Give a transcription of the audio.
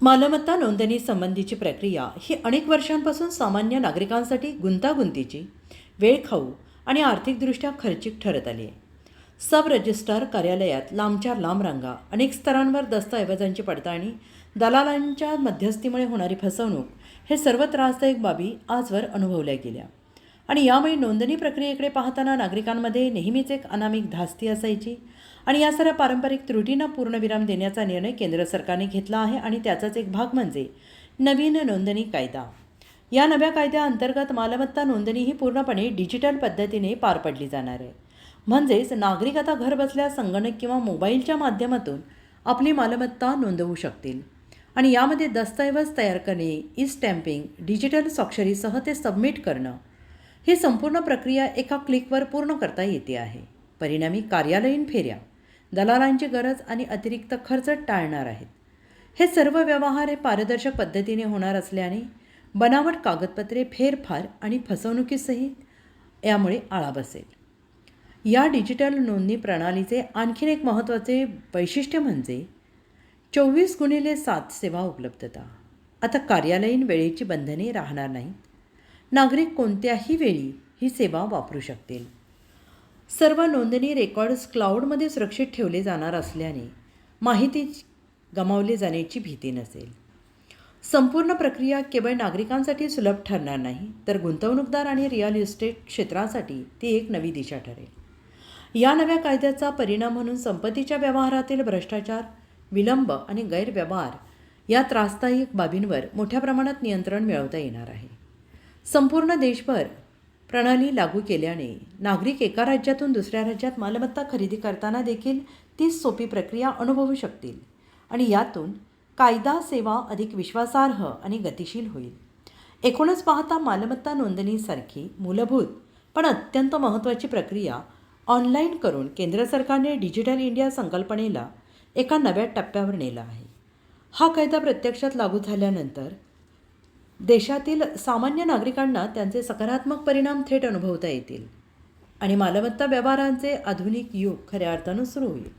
मालमत्ता नोंदणीसंबंधीची प्रक्रिया ही अनेक वर्षांपासून सामान्य नागरिकांसाठी गुंतागुंतीची वेळखाऊ आणि आर्थिकदृष्ट्या खर्चिक ठरत आली आहे. सब रजिस्ट्रार कार्यालयात लांबच्या लांब रांगा अनेक स्तरांवर दस्तऐवजांची पडताळणी दलालांच्या मध्यस्थीमुळे होणारी फसवणूक हे सर्व त्रासदायक बाबी आजवर अनुभवल्या गेल्या. आणि यामुळे नोंदणी प्रक्रियेकडे पाहताना नागरिकांमध्ये नेहमीच एक अनामिक धास्ती असायची. आणि या सर्व पारंपरिक त्रुटींना पूर्णविराम देण्याचा निर्णय केंद्र सरकारने घेतला आहे आणि त्याचाच एक भाग म्हणजे नवीन नोंदणी कायदा. या नव्या कायद्याअंतर्गत मालमत्ता नोंदणी ही पूर्णपणे डिजिटल पद्धतीने पार पडली जाणार आहे. म्हणजेच नागरिक आता घरबसल्या संगणक किंवा मोबाईलच्या माध्यमातून आपली मालमत्ता नोंदवू शकतील. आणि यामध्ये दस्तऐवज तयार करणे ई स्टॅम्पिंग डिजिटल स्वाक्षरीसह ते सबमिट करणं ही संपूर्ण प्रक्रिया एका क्लिकवर पूर्ण करता येते आहे. परिणामी कार्यालयीन फेऱ्या दलालांची गरज आणि अतिरिक्त खर्च टाळणार आहेत. हे सर्व व्यवहार हे पारदर्शक पद्धतीने होणार असल्याने बनावट कागदपत्रे फेरफार आणि फसवणुकीसहित यामुळे आळा बसेल. या डिजिटल नोंदणी प्रणालीचे आणखीन एक महत्त्वाचे वैशिष्ट्य म्हणजे चोवीस गुणिले सात सेवा उपलब्धता. आता कार्यालयीन वेळेची बंधने राहणार नाहीत. नागरिक कोणत्याही वेळी ही सेवा वापरू शकतील. सर्व नोंदणी रेकॉर्ड्स क्लाउडमध्ये सुरक्षित ठेवले जाणार असल्याने माहिती गमावली जाण्याची भीती नसेल. संपूर्ण प्रक्रिया केवळ नागरिकांसाठी सुलभ ठरणार नाही तर गुंतवणूकदार आणि रिअल इस्टेट क्षेत्रासाठी ती एक नवी दिशा ठरेल. या नव्या कायद्याचा परिणाम म्हणून संपत्तीच्या व्यवहारातील भ्रष्टाचार विलंब आणि गैरव्यवहार या त्रासदायक बाबींवर मोठ्या प्रमाणात नियंत्रण मिळवता येणार आहे. संपूर्ण देशभर प्रणाली लागू केल्याने नागरिक एका राज्यातून दुसऱ्या राज्यात मालमत्ता खरेदी करताना देखील तीच सोपी प्रक्रिया अनुभवू शकतील आणि यातून कायदा सेवा अधिक विश्वासार्ह आणि गतिशील होईल. एकूणच पाहता मालमत्ता नोंदणीसारखी मूलभूत पण अत्यंत महत्त्वाची प्रक्रिया ऑनलाईन करून केंद्र सरकारने डिजिटल इंडिया संकल्पनेला एका नव्या टप्प्यावर नेला आहे. हा कायदा प्रत्यक्षात लागू झाल्यानंतर देशातील सामान्य नागरिकांना त्यांचे सकारात्मक परिणाम थेट अनुभवता येतील. आणि मालमत्ता व्यवहारांचे आधुनिक युग खऱ्या अर्थानं सुरू होईल.